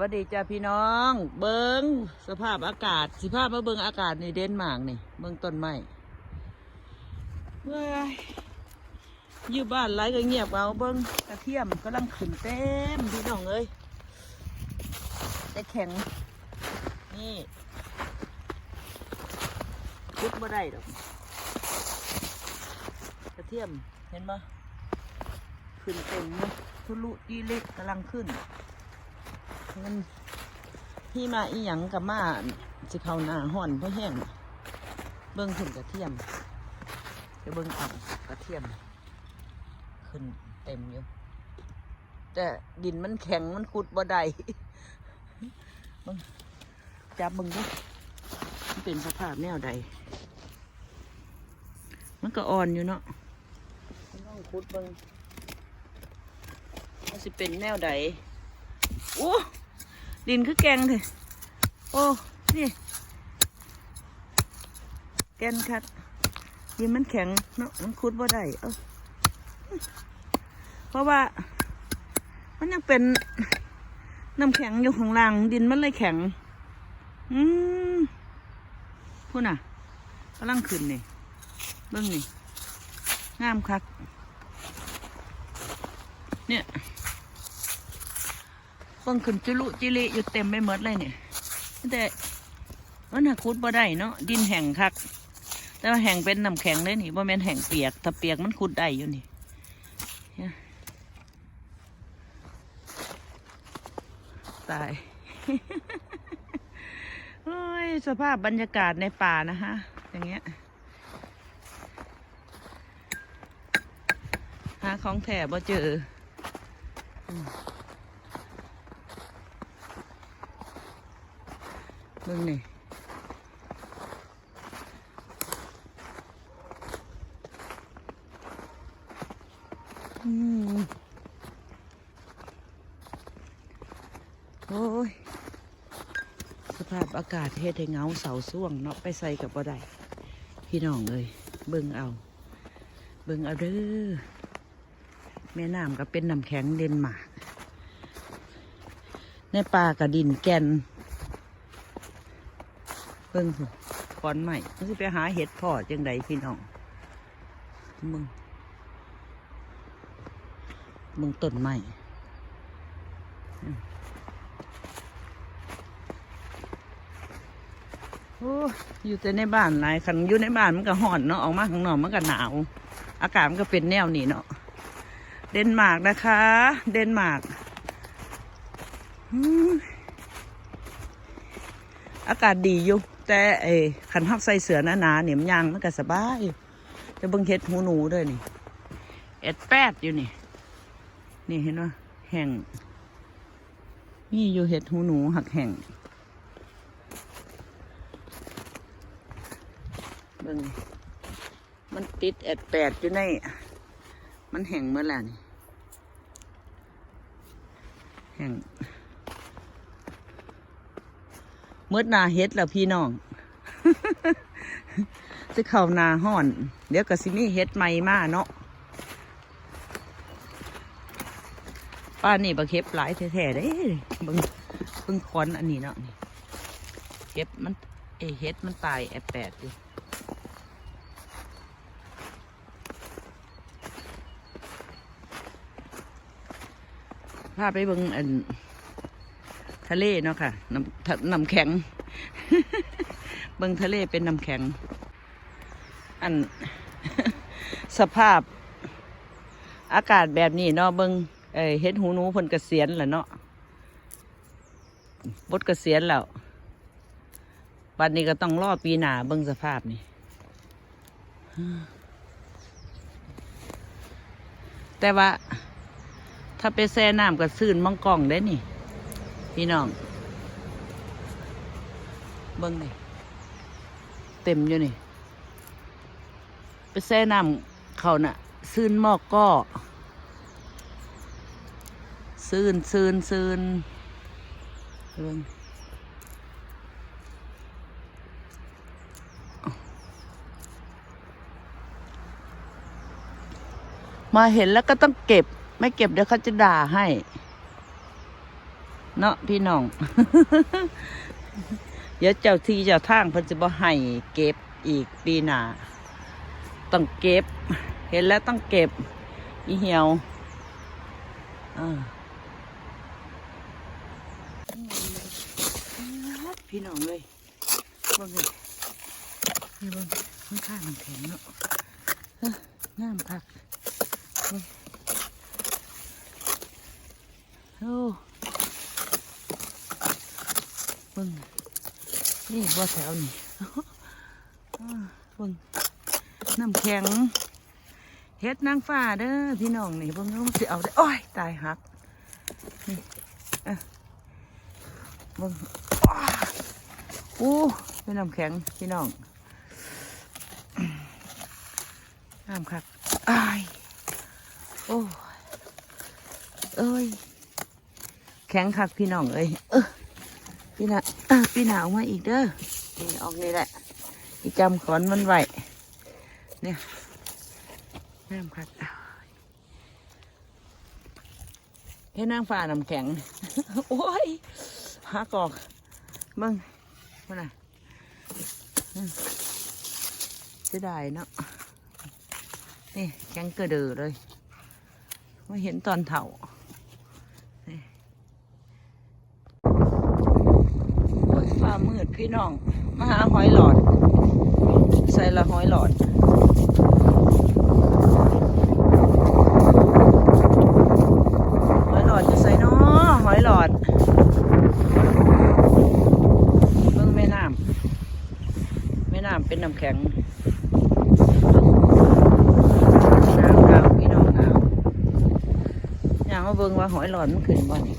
วัสดีจ้าพี่น้อง เบิงสภาพอากาศสิภาพมาเบิงอากาศในเดนมาร์กนี่ เบิงต้นไม้เว้ยอยู่บ้านไรก็เงียบเอาเบิงกระเทียมกำลังขึ้นเต็มพี่น้องเอ้ยแต่แข็ง นี่คุดบ่ได้ดอกกระเทียมเห็นปะขึ้นเต็มเลยทุลุดีเล็กกำลังขึ้น เงินพี่มาอีหยังกับมาสิเขาหน้าห่อนเพราะแห้งเบิ้งขึ้นกระเทียมจะเบิ้งเอากระเทียม ขึ้นเต็มอยู่ แต่ดินมันแข็งมันขุดบ่ได้เบิ่งจับเบิ้งดูมันเป็นสภาพแนวใด มันก็อ่อนอยู่เนาะมันต้องขุดเบิ้งมันสิเป็นแนวใดโอ้ ดินคือแกงเลยโอ้นี่แกนคัดดินมันแข็งเนาะมันคุดบ่ได้เออเพราะว่า มันยังเป็นน้ำแข็งอยู่ข้างล่างดินมันเลยแข็ง อืมพูดน่ะกำลังขึ้นนี่เบิ่งนี่งามคักเนี่ย เบิ่งขึ้นจุลุจิลิอยู่เต็มไปหมดเลยเนี่ยแต่มันหักคุดบ่ได้เนาะดินแห้งคัก แต่ว่าแห้งเป็นน้ำแข็งเลยนี่บ่แม่นแห้งเปียกถ้าเปียกมันคุดได้อยู่นี่ตายโอ้ยสภาพบรรยากาศในป่านะคะอย่างเงี้ยหาของแถบ่เจอ เบิ่งนี่อืมโอ้ย สภาพอากาศเฮ็ดให้เงาเสาส่วงเนาะไปใส่กับบ่ได้พี่น้องเอ้ยเบิ่งเอา เบิ่งเอาเด้อแม่น้ำก็เป็นน้ำแข็งเดนมาร์กในป่ากับดินแกน เบิ่งก่อนใหม่มันสิไปหาเห็ดพ่อจังใดพี่น้องมึงมึงต้นใหม่โอ้อยู่แต่ในบ้านหลายคันอยู่ในบ้านมันก็ห่อนเนาะออกมาข้างนอกมันก็หนาว อากาศมันก็เป็นแนวนี้เนาะเดนมาร์กนะคะ เดนมาร์ก อากาศดีอยู่แต่ไอ้ขันหักใส่เสือหนาๆเหนียมยางมันก็สบายจะเบิ่งเห็ดหูหนูด้วยนี่เอ็ดแปดอยู่นี่ นี่เห็นว่าแห่งนี่อยู่เห็ดหูหนูหักแห่งเบิ่งมันติดเอ็ดแปดอยู่ใน มันแห่งเมื่อไหร่นี่แห่ง เมื่อนาเฮ็ดแล้วพี่น้องจะเข้านาห่อน เดี๋ยวก็สิมีเฮ็ดใหม่มาเนาะป้านี่บักเก็บหลายแท้ๆเด้บิ่งบิ่งคอนอันนี้เนาะนี่เก็บมันเอเฮ็ดมันตายแอบแปดอยู่พาไปบิ่งอันะเลเนาะค่ะน้ำน้ำแข็ง เบิงทะเลเป็นน้ำแข็ง อันสภาพ อากาศแบบนี้เนาะเบิงเอ้เฮ็ดหูหนูพ่นเกษียณแล้วเนาะบดเกษียณแล้ววันนี้ก็ต้องรอปีหนาเบิงสภาพนี่แต่ว่าถ้าไปแช่น้ำก็ซื่นมังกองได้นี่ พี่น้อง เบิ้งนี่ เต็มอยู่นี่ ไปแช่น้ำเขาน่ะ ซื่นหมอกก็ ซื่นซื่นซื่นเบิ้งมาเห็นแล้วก็ต้องเก็บ ไม่เก็บเดี๋ยวเขาจะด่าให้ เนาะพี่น้อง เดี๋ยวเจ้าที่เจ้าทางเพิ่นจะบ่ให้เก็บอีกปีหน้าต้องเก็บ เห็นแล้วต้องเก็บ อีเหี่ยวอ่าพี่น้องเลยบิ่งเลยนี่บิ่งมันข้างน้ำแข็งเนาะงามคักโอ้ เบิ่งนี่บ่แถวนี่เบิ่งน้ำแข็งเฮ็ดนางฟ้าเด้อพี่น้องนี่เบิ่งเอามันสิเอาได้โอ้ยตายหักนี่เอะเบิ่งอู้เป็นน้ำแข็งพี่น้องน้ำคักอ้ายโอ้ยเอ้ยแข็งคักพี่น้องเอ้ยเออ พี่น่ะเออพี่น่ะเอามาอีกเด้อนี่ออกนี่แหละอีจำขอนมันไหวเนี่ยน้ำคักอ้ายเห็นนางฟ้าน้ำแข็ง โอ้ยหากอกมึงมาน่ะเสียดายเนาะนี่แข็งกระเดือเลยไม่เห็นตอนเถ่านี่โอ้ยฟ้า มืดพี่น้องมาหาหอยหลอด ใส่ละหอยหลอดหอยหลอดจะใส่นาะหอยหลอดเบิ่งแม่น้ำแม่น้ำเป็นน้ำแข็งน้ำหนาวพี่น้องหนาวอย่างมาเบิ่งว่าหอยหลอดมันขึ้นบ่นี่